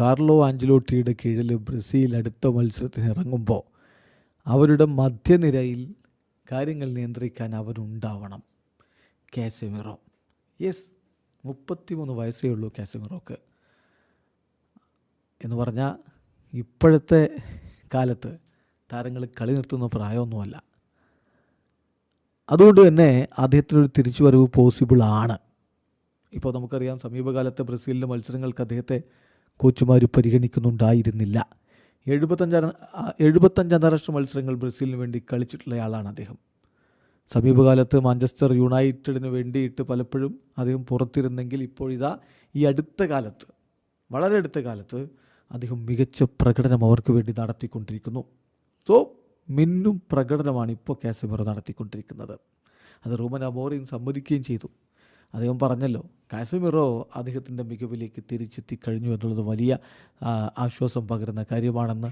Carlo ആഞ്ചലോട്ടിയുടെ കീഴിൽ Brazil അടുത്ത മത്സരത്തിന് ഇറങ്ങുമ്പോൾ അവരുടെ മധ്യനിരയിൽ കാര്യങ്ങൾ നിയന്ത്രിക്കാൻ അവരുണ്ടാവണം. കാസമിറോ. യെസ് മുപ്പത്തിമൂന്ന് വയസ്സേ ഉള്ളൂ കാസമിറോക്ക്. എന്ന് പറഞ്ഞാൽ ഇപ്പോഴത്തെ കാലത്ത് താരങ്ങൾ കളി നിർത്തുന്ന പ്രായമൊന്നുമല്ല. അതുകൊണ്ട് തന്നെ അദ്ദേഹത്തിനൊരു തിരിച്ചുവരവ് പോസിബിൾ ആണ്. ഇപ്പോൾ നമുക്കറിയാം സമീപകാലത്തെ ബ്രസീലിന്റെ മത്സരങ്ങൾക്ക് അദ്ദേഹത്തെ കോച്ചുമാർ പരിഗണിക്കുന്നുണ്ടായിരുന്നില്ല. എഴുപത്തഞ്ച് എഴുപത്തഞ്ച് അന്താരാഷ്ട്ര മത്സരങ്ങൾ ബ്രസീലിന് വേണ്ടി കളിച്ചിട്ടുള്ള ആളാണ് അദ്ദേഹം. സമീപകാലത്ത് മാഞ്ചസ്റ്റർ യുണൈറ്റഡിന് വേണ്ടിയിട്ട് പലപ്പോഴും അദ്ദേഹം പുറത്തിരുന്നെങ്കിൽ ഇപ്പോഴിതാ ഈ അടുത്ത കാലത്ത് വളരെ അടുത്ത കാലത്ത് അദ്ദേഹം മികച്ച പ്രകടനം അവർക്ക് വേണ്ടി നടത്തിക്കൊണ്ടിരിക്കുന്നു. സോ മിന്നും പ്രകടനമാണ് ഇപ്പോൾ കാസമിറോ നടത്തിക്കൊണ്ടിരിക്കുന്നത്. അത് റൂമൻ അമോറിയും സമ്മതിക്കുകയും ചെയ്തു. അദ്ദേഹം പറഞ്ഞല്ലോ കാസമിറോ അദ്ദേഹത്തിന്റെ മികവിലേക്ക് തിരിച്ചെത്തി കഴിഞ്ഞു എന്നുള്ളത് വലിയ ആശ്വാസം പകരുന്ന കാര്യമാണെന്ന്.